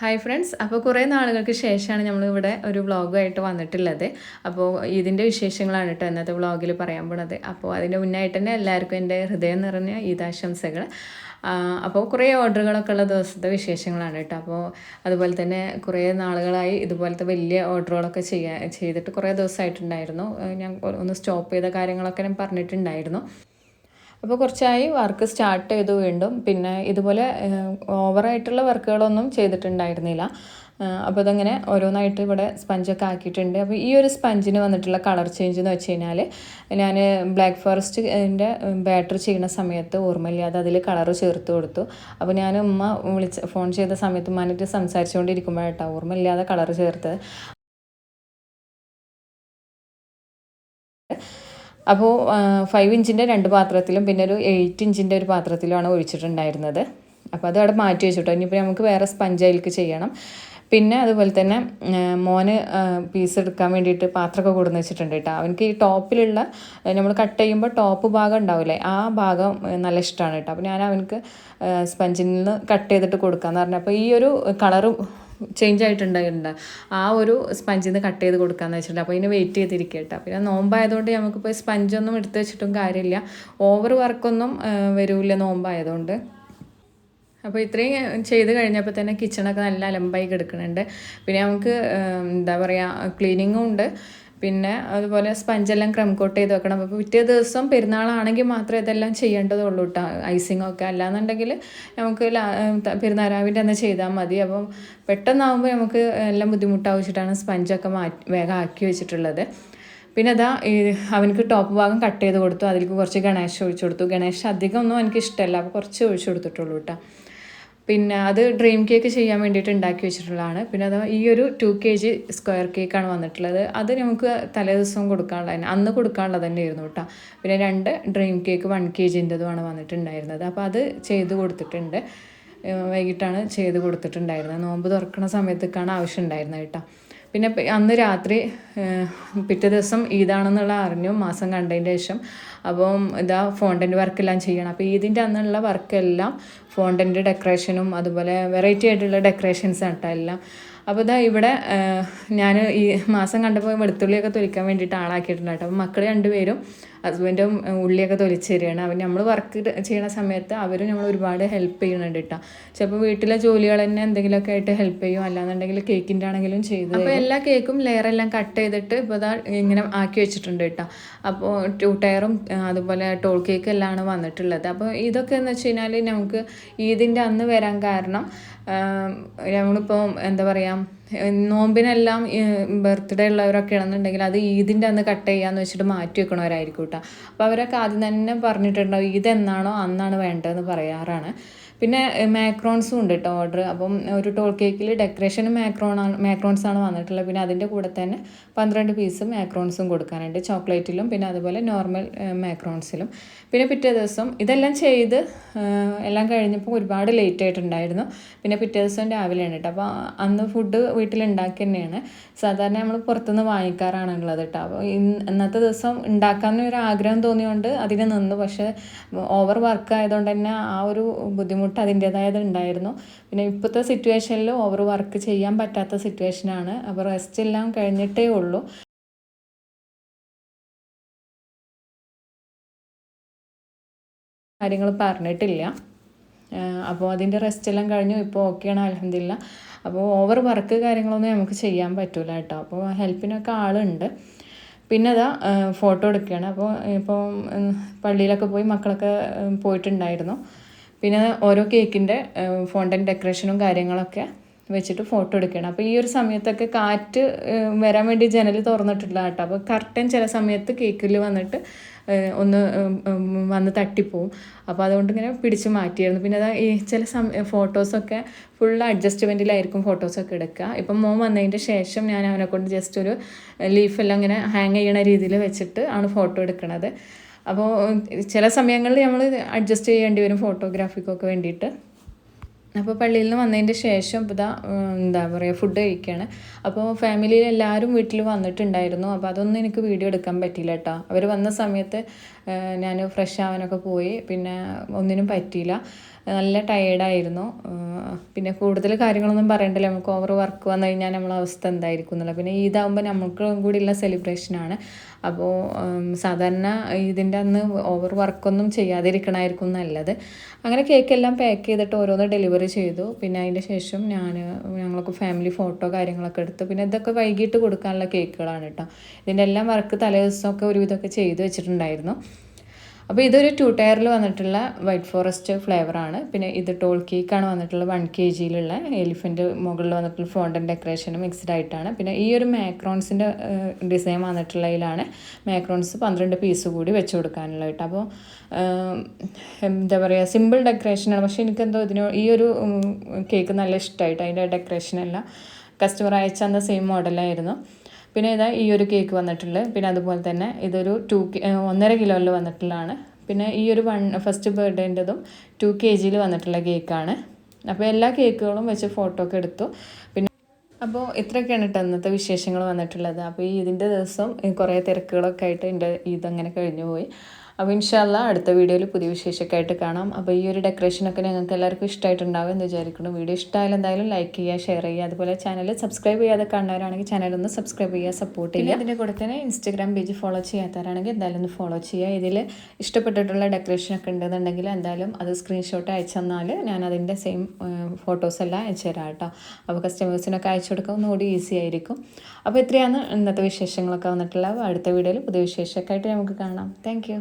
Hi friends അപ്പോൾ കുറേ നാളുകൾക്ക് ശേഷമാണ് നമ്മളിവിടെ ഒരു വ്ളോഗായിട്ട് വന്നിട്ടുള്ളത്. അപ്പോൾ ഇതിന്റെ വിശേഷങ്ങളാണ് കേട്ടോ ഇന്നത്തെ വ്ളോഗിൽ പറയാൻ പോണത്. അപ്പോൾ അതിന്റെ മുന്നായിട്ട് തന്നെ എല്ലാവർക്കും എന്റെ ഹൃദയം നിറഞ്ഞ ഈദാശംസകൾ അപ്പോൾ കുറേ ഓർഡറുകളൊക്കെ ഉള്ള ദിവസത്തെ വിശേഷങ്ങളാണ് കേട്ടോ അപ്പോൾ അതുപോലെ തന്നെ കുറേ നാളുകളായി ഇതുപോലത്തെ വലിയ ഓർഡറുകളൊക്കെ ചെയ്യാൻ ചെയ്തിട്ട് കുറേ ദിവസമായിട്ടുണ്ടായിരുന്നു. ഞാൻ ഒന്ന് സ്റ്റോപ്പ് ചെയ്ത കാര്യങ്ങളൊക്കെ ഞാൻ പറഞ്ഞിട്ടുണ്ടായിരുന്നു. അപ്പോൾ കുറച്ചായി വർക്ക് സ്റ്റാർട്ട് ചെയ്തു വീണ്ടും. പിന്നെ ഇതുപോലെ ഓവറായിട്ടുള്ള വർക്കുകളൊന്നും ചെയ്തിട്ടുണ്ടായിരുന്നില്ല. അപ്പോൾ അതങ്ങനെ ഓരോന്നായിട്ട് ഇവിടെ സ്പഞ്ചൊക്കെ ആക്കിയിട്ടുണ്ട്. അപ്പോൾ ഈ ഒരു സ്പഞ്ചിന് വന്നിട്ടുള്ള കളർ ചേഞ്ച് എന്ന് വെച്ച് കഴിഞ്ഞാൽ ഞാൻ ബ്ലാക്ക് ഫോറസ്റ്റിന്റെ ബാറ്ററി ചെയ്യുന്ന സമയത്ത് ഓർമ്മയില്ലാതെ അതിൽ കളർ ചേർത്ത് കൊടുത്തു. അപ്പോൾ ഞാൻ ഉമ്മ വിളിച്ച് ഫോൺ ചെയ്ത സമയത്ത് ഉമ്മാനിട്ട് സംസാരിച്ചുകൊണ്ടിരിക്കുമ്പോഴാട്ടോ ഓർമ്മയില്ലാതെ കളർ ചേർത്തത്. അപ്പോൾ ഫൈവ് ഇഞ്ചിന്റെ രണ്ട് പാത്രത്തിലും പിന്നെ ഒരു എയ്റ്റ് ഇഞ്ചിന്റെ ഒരു പാത്രത്തിലുമാണ് ഒഴിച്ചിട്ടുണ്ടായിരുന്നത്. അപ്പോൾ അത് അവിടെ മാറ്റി വെച്ചിട്ടോ? ഇനിയിപ്പോൾ നമുക്ക് വേറെ സ്പഞ്ച് അതിലേക്ക് ചെയ്യണം. പിന്നെ അതുപോലെ തന്നെ മോന് പീസ് എടുക്കാൻ വേണ്ടിയിട്ട് പാത്രമൊക്കെ കൊടുന്ന് വെച്ചിട്ടുണ്ട് കേട്ടോ. അവനക്ക് ഈ ടോപ്പിലുള്ള നമ്മൾ കട്ട് ചെയ്യുമ്പോൾ ടോപ്പ് ഭാഗം ഉണ്ടാവില്ലേ ആ ഭാഗം നല്ല ഇഷ്ടമാണ് കേട്ടോ. അപ്പോൾ ഞാൻ അവനക്ക് സ്പഞ്ചിൽ നിന്ന് കട്ട് ചെയ്തിട്ട് കൊടുക്കാമെന്ന് പറഞ്ഞു. അപ്പോൾ ഈ ഒരു കളറ് ചേഞ്ച് ആയിട്ടുണ്ടായിട്ടുണ്ട്. ആ ഒരു സ്പഞ്ചിൽ നിന്ന് കട്ട് ചെയ്ത് കൊടുക്കാന്ന് വെച്ചിട്ടുണ്ട്. അപ്പോൾ ഇതിന് വെയിറ്റ് ചെയ്തിരിക്കുക കേട്ടോ പിന്നെ നോമ്പായതുകൊണ്ട് നമുക്കിപ്പോൾ സ്പഞ്ചൊന്നും എടുത്ത് വെച്ചിട്ടും കാര്യമില്ല. ഓവർ വർക്കൊന്നും വരില്ല നോമ്പായതുകൊണ്ട്. അപ്പോൾ ഇത്രയും ചെയ്ത് കഴിഞ്ഞപ്പോൾ തന്നെ കിച്ചണൊക്കെ നല്ല അലമ്പായി കിടക്കുന്നുണ്ട്. പിന്നെ നമുക്ക് എന്താ പറയുക ക്ലീനിങ്ങും ഉണ്ട്. പിന്നെ അതുപോലെ സ്പഞ്ചെല്ലാം ക്രം കോട്ട് ചെയ്ത് വെക്കണം. അപ്പോൾ പിറ്റേ ദിവസം പെരുന്നാളാണെങ്കിൽ മാത്രമേ ഇതെല്ലാം ചെയ്യേണ്ടതുള്ളൂ കേട്ടോ ഐസിങ് ഒക്കെ. അല്ലാന്നുണ്ടെങ്കിൽ നമുക്ക് പെരുന്നാരാവിന്റെ തന്നെ ചെയ്താൽ മതി. അപ്പം പെട്ടെന്നാകുമ്പോൾ നമുക്ക് എല്ലാം ബുദ്ധിമുട്ടാവശ്യമാണ് സ്പഞ്ചൊക്കെ മാറ്റി വേഗം ആക്കി വെച്ചിട്ടുള്ളത്. പിന്നെ അതാ അവനക്ക് ടോപ്പ് ഭാഗം കട്ട് ചെയ്ത് കൊടുത്തു. അതിലേക്ക് കുറച്ച് ഗണേശ് ഒഴിച്ചു കൊടുത്തു. ഗണേശ് അധികം ഒന്നും എനിക്ക് ഇഷ്ടമല്ല അപ്പോൾ കുറച്ച് ഒഴിച്ചു കൊടുത്തിട്ടുള്ളൂ കേട്ടോ പിന്നെ അത് ഡ്രീം കേക്ക് ചെയ്യാൻ വേണ്ടിയിട്ട് ഉണ്ടാക്കി വെച്ചിട്ടുള്ളതാണ്. പിന്നെ അത് ഈ ഒരു ടു കെ ജി സ്ക്വയർ കേക്കാണ് വന്നിട്ടുള്ളത്. അത് നമുക്ക് തലേ ദിവസം തന്നെ അന്ന് കൊടുക്കാനുള്ളത് തന്നെയായിരുന്നു കേട്ടോ. പിന്നെ രണ്ട് ഡ്രീം കേക്ക് വൺ കെ ജിന്റെതുമാണ് വന്നിട്ടുണ്ടായിരുന്നത്. അപ്പോൾ അത് ചെയ്ത് കൊടുത്തിട്ടുണ്ട്. വൈകിട്ടാണ് ചെയ്ത് കൊടുത്തിട്ടുണ്ടായിരുന്നത്. നോമ്പ് തുറക്കുന്ന സമയത്തേക്കാണ് ആവശ്യം ഉണ്ടായിരുന്നത് കേട്ടോ. പിന്നെ അന്ന് രാത്രി പിറ്റേ ദിവസം ഈദാണെന്നുള്ള അറിഞ്ഞു. മാസം കണ്ടതിന്റെ ശേഷം അപ്പം ഇതാ ഫോണ്ടന്റ് വർക്കെല്ലാം ചെയ്യണം. അപ്പോൾ ഇതിന്റെ അന്നുള്ള വർക്കെല്ലാം ഫോണ്ടന്റ് ഡെക്കറേഷനും അതുപോലെ വെറൈറ്റി ആയിട്ടുള്ള ഡെക്കറേഷൻസ് കേട്ടോ എല്ലാം. അപ്പോൾ ഇതാ ഇവിടെ ഞാൻ ഈ മാസം കണ്ടപ്പോൾ വെളുത്തുള്ളിയൊക്കെ തൊലിക്കാൻ വേണ്ടിയിട്ട് ആളാക്കിയിട്ടുണ്ട് കേട്ടോ അപ്പോൾ മക്കൾ രണ്ടുപേരും ഹസ്ബൻഡും ഉള്ളിയൊക്കെ തൊലിച്ച് തരികയാണ്. നമ്മൾ വർക്ക് ചെയ്യണ സമയത്ത് അവരും നമ്മൾ ഒരുപാട് ഹെൽപ്പ് ചെയ്യുന്നുണ്ട് കേട്ടോ ചിലപ്പോൾ വീട്ടിലെ ജോലികൾ തന്നെ എന്തെങ്കിലുമൊക്കെ ആയിട്ട് ഹെൽപ്പ് ചെയ്യും. അല്ലാന്നുണ്ടെങ്കിൽ കേക്കിന്റെ ആണെങ്കിലും ചെയ്തു അപ്പോൾ എല്ലാ കേക്കും ലെയറെല്ലാം കട്ട് ചെയ്തിട്ട് ഇപ്പോൾ ഇതാ ഇങ്ങനെ ആക്കി വെച്ചിട്ടുണ്ട് കേട്ടോ അപ്പോൾ ടു ടയറും അതുപോലെ ടോൾ കേക്ക് എല്ലാമാണ് വന്നിട്ടുള്ളത്. അപ്പോൾ ഇതൊക്കെ എന്ന് വെച്ച് കഴിഞ്ഞാൽ നമുക്ക് ഈദിന്റെ അന്ന് വരാൻ കാരണം നമ്മളിപ്പോൾ എന്താ പറയുക നോമ്പിനെല്ലാം ബർത്ത്ഡേ ഉള്ളവരൊക്കെ ആണെന്നുണ്ടെങ്കിൽ അത് ഈദിന്റെ അന്ന് കട്ട് ചെയ്യാന്ന് വെച്ചിട്ട് മാറ്റി വെക്കണവരായിരിക്കും കേട്ടോ അപ്പോൾ അവരൊക്കെ ആദ്യം തന്നെ പറഞ്ഞിട്ടുണ്ടാവും ഈദ് എന്നാണോ അന്നാണ് വേണ്ടതെന്ന് പറയാറാണ്. പിന്നെ മാക്രോൺസും ഉണ്ട് കേട്ടോ ഓർഡർ അപ്പം ഒരു ടോൾ കേക്കിൽ ഡെക്കറേഷൻ മാക്രോൺ മാക്രോൺസ് ആണ് വന്നിട്ടുള്ളത്. പിന്നെ അതിന്റെ കൂടെ തന്നെ പന്ത്രണ്ട് പീസ് മാക്രോൺസും കൊടുക്കാനുണ്ട്. ചോക്ലേറ്റിലും പിന്നെ അതുപോലെ നോർമൽ മാക്രോൺസിലും പിന്നെ പിറ്റേ ദിവസം ഇതെല്ലാം ചെയ്ത് എല്ലാം കഴിഞ്ഞപ്പോൾ ഒരുപാട് ലേറ്റ് ആയിട്ടുണ്ടായിരുന്നു. പിന്നെ പിറ്റേ ദിവസം രാവിലെയാണ് കേട്ടോ അപ്പോൾ അന്ന് ഫുഡ് വീട്ടിലുണ്ടാക്കി തന്നെയാണ്. സാധാരണ നമ്മൾ പുറത്തുനിന്ന് വാങ്ങിക്കാറാണുള്ളത് കേട്ടോ അപ്പോൾ ഇന്നത്തെ ദിവസം ഒരു ആഗ്രഹം തോന്നിയോണ്ട് അതിന് നിന്നു. പക്ഷേ ഓവർ വർക്ക് ആയതുകൊണ്ട് തന്നെ ആ ഒരു ബുദ്ധിമുട്ട് അതിന്റേതായത് ഉണ്ടായിരുന്നു. പിന്നെ ഇപ്പോഴത്തെ സിറ്റുവേഷനിൽ ഓവർ വർക്ക് ചെയ്യാൻ പറ്റാത്ത സിറ്റുവേഷനാണ് അപ്പോൾ റെസ്റ്റ് എല്ലാം കഴിഞ്ഞിട്ടേ ഉള്ളൂ. കാര്യങ്ങൾ പറഞ്ഞിട്ടില്ല. അപ്പോൾ അതിന്റെ റെസ്റ്റ് എല്ലാം കഴിഞ്ഞു. ഇപ്പോൾ ഓക്കെയാണ് അലഹമില്ല അപ്പോൾ ഓവർ വർക്ക് കാര്യങ്ങളൊന്നും നമുക്ക് ചെയ്യാൻ പറ്റില്ല കേട്ടോ. അപ്പോൾ ഹെൽപ്പിനൊക്കെ ആളുണ്ട്. പിന്നെ അതാ ഫോട്ടോ എടുക്കുകയാണ് അപ്പോൾ ഇപ്പോൾ പള്ളിയിലൊക്കെ പോയി മക്കളൊക്കെ പോയിട്ടുണ്ടായിരുന്നു. പിന്നെ ഓരോ കേക്കിന്റെ ഫോണ്ടൻ ഡെക്കറേഷനും കാര്യങ്ങളൊക്കെ വെച്ചിട്ട് ഫോട്ടോ എടുക്കണം അപ്പോൾ ഈ ഒരു സമയത്തൊക്കെ കാറ്റ് വരാൻ വേണ്ടി ജനൽ തുറന്നിട്ടില്ല കേട്ടോ. അപ്പോൾ കർട്ടൻ ചില സമയത്ത് കേക്കിൽ വന്നിട്ട് ഒന്ന് വന്ന് തട്ടിപ്പോവും. അപ്പോൾ അതുകൊണ്ട് ഇങ്ങനെ പിടിച്ച് മാറ്റിയായിരുന്നു. പിന്നെ അതാ ഈ ചില സമയ ഫോട്ടോസൊക്കെ ഫുൾ അഡ്ജസ്റ്റ്മെന്റിലായിരിക്കും ഫോട്ടോസൊക്കെ എടുക്കുക. ഇപ്പം മോൻ വന്നതിന്റെ ശേഷം ഞാൻ അവനെ കൊണ്ട് ജസ്റ്റ് ഒരു ലീഫെല്ലാം ഇങ്ങനെ ഹാങ് ചെയ്യണ രീതിയിൽ വെച്ചിട്ട് ആണ് ഫോട്ടോ എടുക്കണത്. അപ്പോൾ ചില സമയങ്ങളിൽ നമ്മൾ അഡ്ജസ്റ്റ് ചെയ്യേണ്ടി വരും ഫോട്ടോഗ്രാഫിക്കൊക്കെ വേണ്ടിയിട്ട്. അപ്പോൾ പള്ളിയിൽ നിന്ന് വന്നതിന്റെ ശേഷം ഇതാ എന്താ പറയുക ഫുഡ് കഴിക്കുകയാണ് അപ്പോൾ ഫാമിലിയിൽ എല്ലാവരും വീട്ടിൽ വന്നിട്ടുണ്ടായിരുന്നു. അപ്പോൾ അതൊന്നും എനിക്ക് വീഡിയോ എടുക്കാൻ പറ്റിയില്ല കേട്ടോ അവർ വന്ന സമയത്ത് ഞാൻ ഫ്രഷ് ആവാനൊക്കെ പോയി. പിന്നെ ഒന്നിനും പറ്റിയില്ല. നല്ല ടയേർഡായിരുന്നു പിന്നെ കൂടുതൽ കാര്യങ്ങളൊന്നും പറയണ്ടല്ലോ? നമുക്ക് ഓവർ വർക്ക് വന്നു കഴിഞ്ഞാൽ നമ്മളെ അവസ്ഥ എന്തായിരിക്കും എന്നുള്ളത് പിന്നെ ഇതാകുമ്പോൾ നമുക്കും കൂടിയുള്ള സെലിബ്രേഷനാണ് അപ്പോൾ സാധാരണ ഇതിന്റെ അന്ന് ഓവർ വർക്കൊന്നും ചെയ്യാതിരിക്കണമായിരിക്കും നല്ലത്. അങ്ങനെ കേക്കെല്ലാം പാക്ക് ചെയ്തിട്ട് ഓരോന്ന് ഡെലിവറി ചെയ്തു. പിന്നെ അതിന്റെ ശേഷം ഞാൻ ഞങ്ങൾക്ക് ഫാമിലി ഫോട്ടോ കാര്യങ്ങളൊക്കെ എടുത്തു. പിന്നെ ഇതൊക്കെ വൈകിട്ട് കൊടുക്കാനുള്ള കേക്കുകളാണ് കേട്ടോ. ഇതിന്റെ എല്ലാം വർക്ക് തലേ ദിവസമൊക്കെ ഒരുവിധമൊക്കെ ചെയ്തു വെച്ചിട്ടുണ്ടായിരുന്നു. അപ്പോൾ ഇതൊരു ടു ടയറിൽ വന്നിട്ടുള്ള വൈറ്റ് ഫോറസ്റ്റ് ഫ്ലേവറാണ് പിന്നെ ഇത് ടോൾ കേക്കാണ് വന്നിട്ടുള്ള വൺ കെ ജിയിലുള്ള എലിഫന്റ് മുകളിൽ വന്നിട്ടുള്ള ഫോണ്ടൻ ഡെക്കറേഷനും മിക്സ്ഡ് ആയിട്ടാണ്. പിന്നെ ഈ ഒരു മാക്രോൺസിന്റെ ഡിസൈൻ വന്നിട്ടുള്ളതിലാണ് മാക്രോൺസ് പന്ത്രണ്ട് പീസ് കൂടി വെച്ച് കൊടുക്കാനുള്ള കേട്ടോ അപ്പോൾ എന്താ പറയുക സിമ്പിൾ ഡെക്കറേഷനാണ് പക്ഷേ എനിക്കെന്തോ ഇതിന് ഈ ഒരു കേക്ക് നല്ല ഇഷ്ടമായിട്ട് അതിന്റെ ഡെക്കറേഷനെല്ലാം കസ്റ്റമർ അയച്ച സെയിം മോഡലായിരുന്നു പിന്നെ ഇതാ ഈ ഒരു കേക്ക് വന്നിട്ടുള്ളത് പിന്നെ അതുപോലെ തന്നെ ഇതൊരു ടു ഒന്നര കിലോയിൽ വന്നിട്ടുള്ളതാണ്. പിന്നെ ഈ ഒരു വൺ ഫസ്റ്റ് ബർത്ത്ഡേന്റെതും ടു കെ ജിയിൽ വന്നിട്ടുള്ള കേക്കാണ് അപ്പോൾ എല്ലാ കേക്കുകളും വെച്ച് ഫോട്ടോ ഒക്കെ എടുത്തു. പിന്നെ അപ്പോൾ ഇത്രയൊക്കെയാണ് കേട്ടോ ഇന്നത്തെ വിശേഷങ്ങൾ വന്നിട്ടുള്ളത്. അപ്പോൾ ഈ ഇതിന്റെ ദിവസം കുറേ തിരക്കുകളൊക്കെ ആയിട്ട് എന്റെ ഇതങ്ങനെ കഴിഞ്ഞു പോയി. അപ്പോൾ ഇൻഷാല്ല അടുത്ത വീഡിയോയിൽ പുതിയ വിശേഷമൊക്കെ ആയിട്ട് കാണാം. അപ്പോൾ ഈ ഒരു ഡെക്കറേഷനൊക്കെ ഞങ്ങൾക്ക് എല്ലാവർക്കും ഇഷ്ടമായിട്ടുണ്ടാവും എന്ന് വിചാരിക്കുന്നു. വീഡിയോ ഇഷ്ടമായാലും എന്തായാലും ലൈക്ക് ചെയ്യുക ഷെയർ ചെയ്യുക. അതുപോലെ ചാനൽ സബ്സ്ക്രൈബ് ചെയ്യാതെ കാണുന്നവരാണെങ്കിൽ ചാനൽ ഒന്ന് സബ്സ്ക്രൈബ് ചെയ്യുക സപ്പോർട്ട് ചെയ്യുക. അതിന്റെ കൂടെ തന്നെ ഇൻസ്റ്റാഗ്രാം പേജ് ഫോളോ ചെയ്യാത്തവരാണെങ്കിൽ എന്തായാലും ഒന്ന് ഫോളോ ചെയ്യുക. ഇതിൽ ഇഷ്ടപ്പെട്ടിട്ടുള്ള ഡെക്കറേഷനൊക്കെ ഉണ്ടെന്നുണ്ടെങ്കിൽ എന്തായാലും അത് സ്ക്രീൻഷോട്ട് അയച്ചു തന്നാൽ ഞാൻ അതിന്റെ സെയിം ഫോട്ടോസ് എല്ലാം അയച്ചു തരാം കേട്ടോ. അപ്പോൾ കസ്റ്റമേഴ്സിനൊക്കെ അയച്ചു കൊടുക്കാൻ ഒന്നുകൂടി ഈസി ആയിരിക്കും. അപ്പോൾ ഇത്രയാണ് ഇന്നത്തെ വിശേഷങ്ങളൊക്കെ വന്നിട്ടുള്ളത്. അടുത്ത വീഡിയോയിൽ പുതിയ വിശേഷമൊക്കെ ആയിട്ട് നമുക്ക് കാണാം. താങ്ക്